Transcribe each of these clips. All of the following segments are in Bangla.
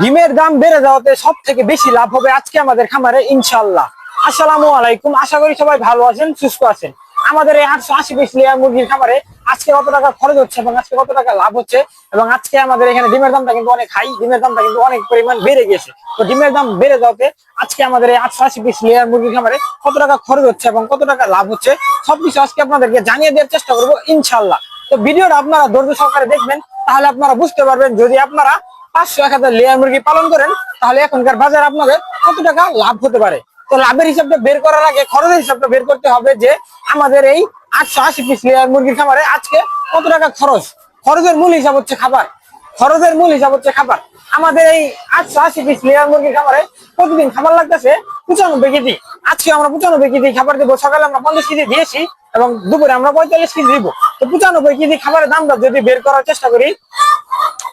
ডিমের দাম বেড়ে যাওয়াতে সব থেকে বেশি লাভ হবে আজকে আমাদের খামারে ইনশাল্লাহ আসসালামু আলাইকুম। আশা করি সবাই ভালো আছেন, সুস্থ আছেন। আমাদের এই আটশো আশি পিস লেয়ার মুরগির খামারে আজকে কত টাকা খরচ হচ্ছে এবং আজকে কত টাকা লাভ হচ্ছে? এবং আজকে আমাদের এখানে ডিমের দামটা কিন্তু অনেক হাই ডিমের দামটা কিন্তু অনেক পরিমাণ বেড়ে গেছে তো ডিমের দাম বেড়ে যাওয়াতে আজকে আমাদের এই আটশো আশি পিস লেয়ার মুরগির খামারে কত টাকা খরচ হচ্ছে এবং কত টাকা লাভ হচ্ছে? সব সবকিছু আজকে আপনাদেরকে জানিয়ে দেওয়ার চেষ্টা করব ইনশাল্লাহ তো ভিডিওটা আপনারা ধৈর্য সহকারে দেখবেন, তাহলে আপনারা বুঝতে পারবেন, যদি আপনারা পাঁচশো এক হাজার লেয়ার মুরগি পালন করেন, তাহলে এখনকার বাজার আপনাদের কত টাকা লাভ হতে পারে? তো লাভের হিসাবটা বের করার আগে খরচের হিসাবটা বের করতে হবে যে আমাদের এই আটশো আশি পিস লেয়ার মুরগির খামারে আজকে কত টাকা খরচ? খরচের মূল হিসাব হচ্ছে খাবার। খরচের মূল হিসাব হচ্ছে খাবার। আমাদের এই আটশো আশি পিস লেয়ার মুরগির খামারে প্রতিদিন খাবার লাগতেছে পঁচানব্বই কেজি। আজকে আমরা পঁচানব্বই কেজি খাবার দেবো, সকালে আমরা পঞ্চাশ কেজি দিয়েছি এবং দুপুরে আমরা পঁয়তাল্লিশ কেজি দিব। তো পঁচানব্বই কেজি খাবারের দামটা যদি বের করার চেষ্টা করি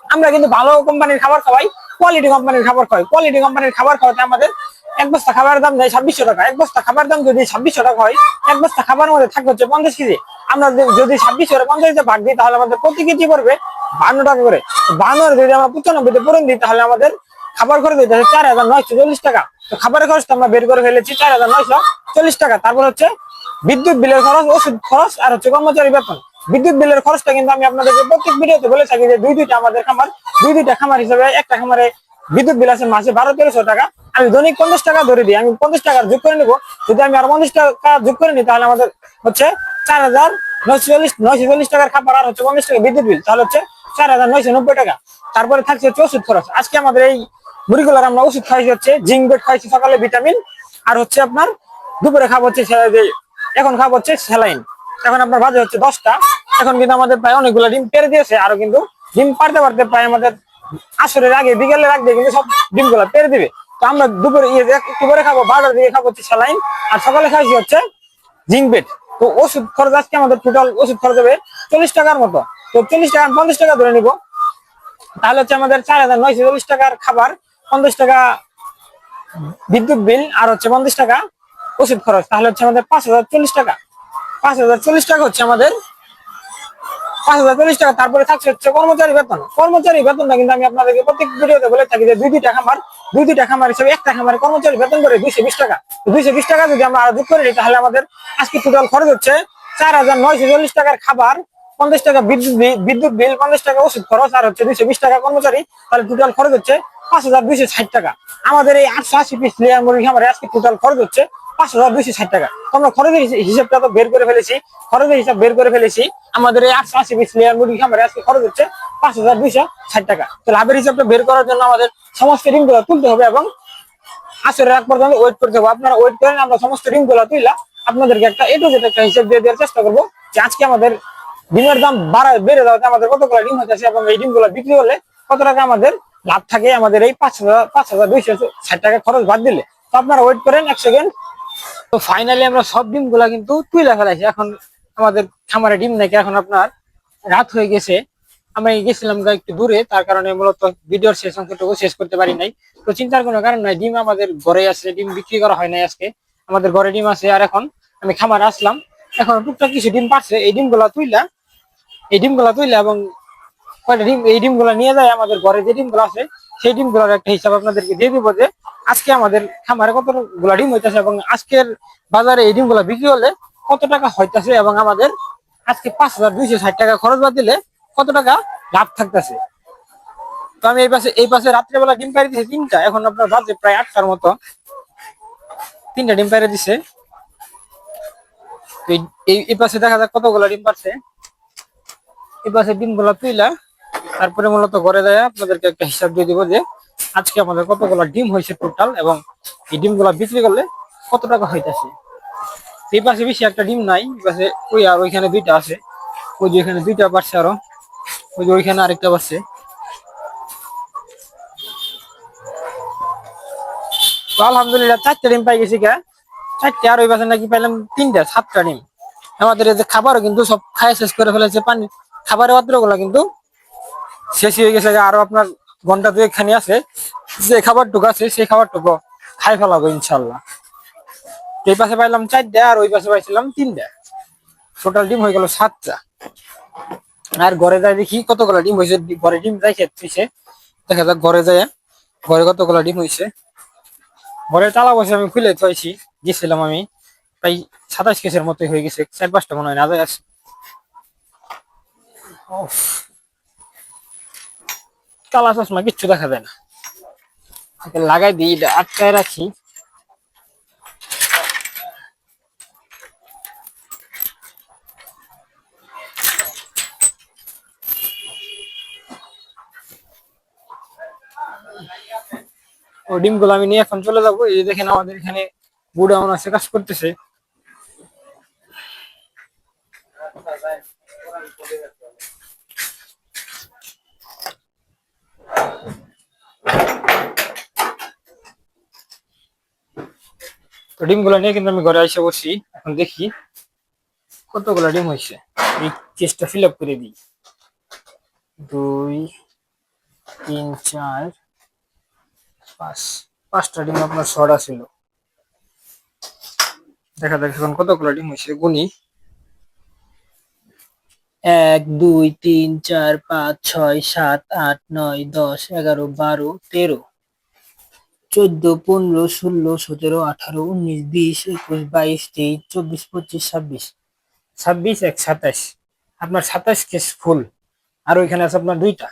আমরা কিন্তু ভালো কোম্পানির খাবার খাওয়াই কোয়ালিটি কোম্পানির খাবার খাওয়াই। কোয়ালিটি কোম্পানির খাবার খাওয়াতে আমাদের এক বস্তা খাবারের দাম দেয় ছাব্বিশশো টাকা। এক বস্তা খাবার দাম যদি ছাব্বিশশো টাকা হয়, এক বস্তা খাবারের মধ্যে থাকবে হচ্ছে পঞ্চাশ কেজি। আমরা যদি- ছাব্বিশশো পঞ্চাশ ভাগ দিই, তাহলে আমাদের প্রতি কেজি পড়বে বান্ন টাকা করে। বান্ন যদি আমরা পঁচানব্বইতে পূরণ দিই, তাহলে আমাদের খাবার খরচ হচ্ছে চার হাজার নয়শো চল্লিশ টাকা। তো খাবারের খরচটা আমরা বের করে ফেলেছি চার হাজার নয়শো চল্লিশ টাকা। তারপর হচ্ছে বিদ্যুৎ বিলের খরচ, ওষুধ খরচ আর হচ্ছে কর্মচারী বেতন। বিদ্যুৎ বিলের খরচটা কিন্তু আমি আপনাদেরকে প্রত্যেক ভিডিওতে বলে থাকি যে দুই দুইটা আমাদের খামার, দুই দুইটা খামার হিসেবে একটা খামারে বিদ্যুৎ বিল আছে মাসে বারো, তেরোশো টাকা। আমি দৈনিক পঞ্চাশ টাকা ধরে দিই, আমি পঞ্চাশ টাকা যোগ করে নিবো। যদি আমি আর পঞ্চাশ টাকা যোগ করে নিই, তাহলে আমাদের হচ্ছে চার হাজার নয়শো চল্লিশ টাকার খাবার আর হচ্ছে পঞ্চাশ টাকা বিদ্যুৎ বিল, তাহলে হচ্ছে চার হাজার নয়শো নব্বই টাকা। তারপরে থাকছে হচ্ছে ওষুধ খরচ। আজকে আমাদের এই মুড়িগুলার আমরা ওষুধ খাইছি হচ্ছে, জিঙ্ক বেড খাইছি সকালে ভিটামিন, আর হচ্ছে আপনার দুপুরে খাব হচ্ছে এখন খাব হচ্ছে স্যালাইন। এখন আপনার বাজে হচ্ছে দশটা। এখন কিন্তু আমাদের প্রায় অনেকগুলো ডিম পেরে দিয়েছে, আরও কিন্তু ডিম পারতে পারতে প্রায় আমাদের আসরের আগে, বিকেলের আগে কিন্তু সব ডিম ডিমগুলো পেরে দিবে। তো আমরা দুপুরে ইয়ে একটু করে খাব, বারোটার দিকে খাব হচ্ছে স্যালাইন। আর সকালে খাইছি হচ্ছে জিঙ্ক বেড। তো ওষুধ খরচ আজকে আমাদের টোটাল ওষুধ খরচ হবে চল্লিশ টাকার মতো। তো চল্লিশ টাকা, পঞ্চাশ টাকা ধরে নিবো। তাহলে হচ্ছে আমাদের চার হাজার নয়শো চল্লিশ টাকার খাবার, পঞ্চাশ টাকা বিদ্যুৎ বিল, আর হচ্ছে পঞ্চাশ টাকা ওষুধ খরচ। তাহলে হচ্ছে আমাদের পাঁচ হাজার চল্লিশ টাকা। পাঁচ হাজার চল্লিশ টাকা হচ্ছে আমাদের। পাঁচ হাজার চল্লিশ টাকা, তারপরে থাকছে হচ্ছে কর্মচারী বেতন। কর্মচারী বেতনটা কিন্তু আমি আপনাদেরকে প্রত্যেক ভিডিওতে বলে থাকি যে দুই খামার, দুই দুইটা খামার হিসেবে একটা খামারে কর্মচারী বেতন করে দুইশো বিশ টাকা। দুইশো বিশ টাকা যদি আমরা যোগ করে নিই তাহলে আমাদের আজকে টোটাল খরচ হচ্ছে চার হাজার নয়শো চল্লিশ টাকার খাবার, পঞ্চাশ টাকা বিদ্যুৎ বিদ্যুৎ বিল, পঞ্চাশ টাকা ওষুধ খরচ, আর হচ্ছে দুইশো বিশ টাকা কর্মচারী, তাহলে টোটাল খরচ হচ্ছে পাঁচ হাজার দুইশো ষাট টাকা। আমাদের এই আটশো আশি পিস লেয়ার মুরগি খামারে আজকে টোটাল খরচ হচ্ছে পাঁচ হাজার দুইশো ষাট টাকা। আমরা খরচের হিসাবটা তো বের করে ফেলেছি। খরচের হিসাব বের করে ফেলেছি। আমাদের এই আটশো আশি পিস লেয়ার মুরগি খামারে আজকে খরচ হচ্ছে পাঁচ হাজার দুইশো ষাট টাকা। তো লাভের হিসাবটা বের করার জন্য আমাদের সমস্ত ঋণগুলো তুলতে হবে এবং আসরের আগ পর্যন্ত ওয়েট করতে হবে। আপনারা ওয়েট করেন, আমরা সমস্ত ঋণগুলো তুইলা আপনাদেরকে একটা এটু যেটা একটা হিসাব দিয়ে দেওয়ার চেষ্টা করব যে আজকে আমাদের ডিমের দাম বাড়া বেড়ে যাওয়াতে আমাদের কতগুলো ডিম হচ্ছে এবং এই ডিমগুলো বিক্রি হলে কত টাকা আমাদের লাভ থাকে? আমাদের এই পাঁচ হাজার পাঁচ হাজার দুইশো ষাট টাকা খরচ বাদ দিলে। তো আপনারা ওয়েট করেন এক সেকেন্ড তো ফাইনালি আমরা সব ডিমগুলা কিন্তু তুইলা ফেলাইছি। এখন আমাদের খামারে ডিম নাকি এখন আপনার রাত হয়ে গেছে। আমি গেছিলাম একটু দূরে, তার কারণে মূলত ভিডিওর শেষ অংশটুকু শেষ করতে পারি নাই। তো চিন্তার কোনো কারণ নাই, ডিম আমাদের ঘরে আছে ডিম বিক্রি করা হয় নাই আজকে। আমাদের ঘরে ডিম আছে আর এখন আমি খামারে আসলাম। এখন টুকটাক কিছু ডিম পাচ্ছে এই ডিমগুলা তুইলা, এই ডিমগুলা তুইলা এবং ডিম, এই ডিমগুলা নিয়ে যায় আমাদের ঘরে যে ডিম ডিমগুলো আছে সেই ডিমগুলোর একটা হিসাব আপনাদেরকে দিয়ে দিব যে আজকে আমাদের খামারে কতগুলা ডিম হইতেছে এবং আজকের বাজারে এই ডিমগুলা বিক্রি হলে কত টাকা হইতাছে এবং আমাদের আজকে পাঁচ হাজার দুইশো ষাট টাকা খরচ বাদ দিলে কত টাকা লাভ থাকতেছে। তো আমি এই পাশে এই পাশে রাত্রেবেলা ডিম পাড়ি দিয়েছি তিনটা। এখন আপনার বাজে প্রায় আটটার মতো। তিনটা ডিম পাড়ি দিছে। এই পাশে দেখা যাক কতগুলো ডিম পারছে। এই পাশে ডিমগুলো তুইলা তারপরে মূলত ঘরে যায় আপনাদেরকে একটা হিসাব দিয়ে দিব যে আজকে আমাদের কতগুলো ডিম হয়েছে টোটাল এবং এই ডিমগুলো বিক্রি করলে কত টাকা হইতাছে। এই পাশে বেশি একটা ডিম নাই পাশে ওই আর ওইখানে দুইটা আছে। ওই যে ওইখানে দুইটা পারছে আরও, ওই যে ওইখানে আরেকটা পারছে আলহামদুলিল্লাহ চারটা ডিম পাই গেছি গা। চারটে আর ওই পাশে নাকি পাইলাম তিনটা, সাতটা ডিম। আমাদের যে খাবারও কিন্তু সব খায় শেষ করে ফেলেছে, পানি খাবারের পাত্রগুলো কিন্তু শেষ হয়ে গেছে আরও আপনার ঘণ্টা দুয়েক খানি আছে। যে খাবারটুকু আছে, সেই খাবারটুকু খাই ফেলাবো ইনশাল্লাহ। এই পাশে পাইলাম চারটা আর ওই পাশে পাইছিলাম তিনটা। টোটাল ডিম হয়ে গেল সাতটা। আর ঘরে যাই দেখি কতগুলো ডিম হয়েছে, ঘরে ডিম যাই খেতে দেখা যাক ঘরে যায় ঘরে কতগুলো ডিম হয়েছে। ঘরে তালা বসে আমি খুলে থয়েছি গেছিলাম আমি। প্রায় সাতাশ কেসের মতোই হয়ে গেছে, চার পাঁচটা মনে হয় না আছে। উফ। কালা চশমা কিচ্ছু দেখা যায় না। লাগাই দিই এটা আটকায় রাখি। ও ডিমগুলো আমি নিয়ে এখন চলে যাব। এই দেখেন আমাদের এখানে গুডাউন আছে, কাজ করতেছে। ডিমগুলো নিয়ে কিন্তু আমি ঘরে এসে বসি। এখন দেখি কতগুলো ডিম হয়েছে। এই চেষ্টা ফিল আপ করে দিই। দুই, তিন, চার, পাঁচ। পাঁচটা ডিম আপনার ছড়া ছিল। দেখা যাক এখন কতগুলো ডিম হয়েছে। গুনি। এক, দুই, তিন, চার, পাঁচ, ছয়, সাত, আট, নয়, দশ, এগারো, বারো, তেরো। চোদ্দ, পনেরো, ষোলো, সতেরো, আঠারো, উনিশ, বিশ, একুশ, বাইশ, তেইশ, চব্বিশ, পঁচিশ, ছাব্বিশ। ছাব্বিশ, এক, সাতাশ। আপনার সাতাশ কেস ফুল। আর ওইখানে আছে আপনার দুইটা।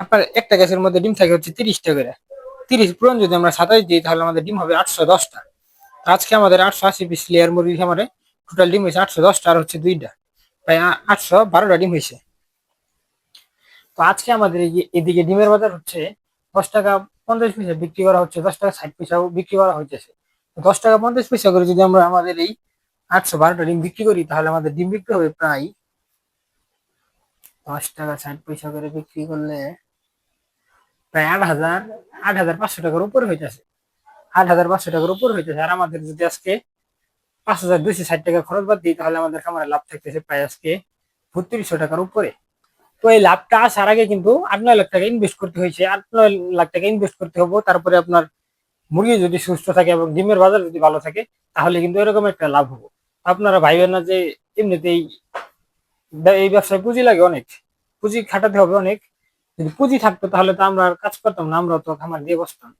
আপনার একটা গ্যাসের মধ্যে ডিম থাকে হচ্ছে তিরিশটা করে। তিরিশ পূরণ যদি আমরা সাতাশ দিই, তাহলে আমাদের ডিম হবে আটশো দশটা। আজকে আমাদের আটশো আশি পিস লেয়ার মুরগি খামারে টোটাল ডিম হয়েছে আটশো দশটা, আর হচ্ছে দুইটা। প্রায় আটশো বারোটা ডিম হয়েছে। তো আজকে আমাদের এদিকে ডিমের বাজার হচ্ছে দশ টাকা পঞ্চাশ পয়সা বিক্রি করা হচ্ছে, দশ টাকা ষাট পয়সাও বিক্রি করা হইতেছে। দশ টাকা পঞ্চাশ পয়সা করে যদি আমরা আমাদের এই আটশো বারোটা ডিম বিক্রি করি, তাহলে আমাদের ডিম বিক্রি হবে প্রায় দশ টাকা ষাট পয়সা করে বিক্রি করলে প্রায় আট হাজার আট হাজার পাঁচশো টাকার উপরে হইতেছে। আট হাজার পাঁচশো টাকার উপরে হইতেছে। আর আমাদের যদি আজকে পাঁচ হাজার দুইশো ষাট টাকা খরচ বাদ দিই, তাহলে আমাদের খামারে লাভ থাকতেছে প্রায় আজকে বত্রিশশো টাকার উপরে। তো এই লাভটা আসার আগে কিন্তু আট, নয় লাখ টাকা ইনভেস্ট করতে হয়েছে। আট, নয় লাখ টাকা ইনভেস্ট করতে হবে। তারপরে আপনার মুরগি যদি সুস্থ থাকে এবং ডিমের বাজার যদি ভালো থাকে, তাহলে কিন্তু এরকম একটা লাভ হব। আপনারা ভাইবেন না যে এমনিতেই এই ব্যবসায় পুঁজি লাগে অনেক। পুঁজি খাটাতে হবে অনেক। যদি পুঁজি থাকতো তাহলে তো আমরা কাজ করতাম না আমরা তো খামার দিয়ে বসতাম।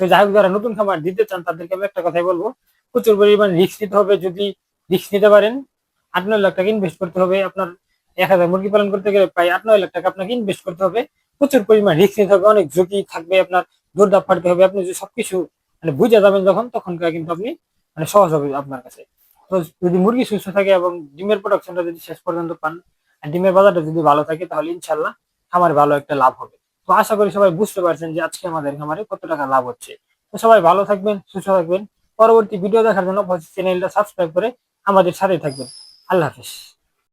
তো যাই হোক, যারা নতুন খামার দিতে চান তাদেরকে আমি একটা কথাই বলব, প্রচুর পরিমাণ রিস্ক নিতে হবে। যদি রিস্ক নিতে পারেন, আট, নয় লাখ টাকা ইনভেস্ট করতে হবে। আপনার এক হাজার মুরগি পালন করতে গেলে প্রায় আট নয় লাখ টাকা আপনাকে ইনভেস্ট করতে হবে। প্রচুর পরিমাণ রিস্ক নিতে হবে, অনেক ঝুঁকি থাকবে, আপনার দৌড়দাপ ফাটতে হবে, আপনি যদি সবকিছু মানে বুঝে যাবেন যখন, তখনকার কিন্তু আপনি মানে সহজ হবে আপনার কাছে। তো যদি মুরগি সুস্থ থাকে এবং ডিমের প্রোডাকশনটা যদি শেষ পর্যন্ত পান ডিমের বাজারটা যদি ভালো থাকে, তাহলে ইনশাল্লাহ খামারে ভালো একটা লাভ হবে। তো আশা করি সবাই বুঝতে পারছেন যে আজকে আমাদের খামারে কত টাকা লাভ হচ্ছে। তো সবাই ভালো থাকবেন, সুস্থ থাকবেন। পরবর্তী ভিডিও দেখার জন্য চ্যানেলটা সাবস্ক্রাইব করে আমাদের সাথে থাকবেন। আল্লাহ হাফিজ।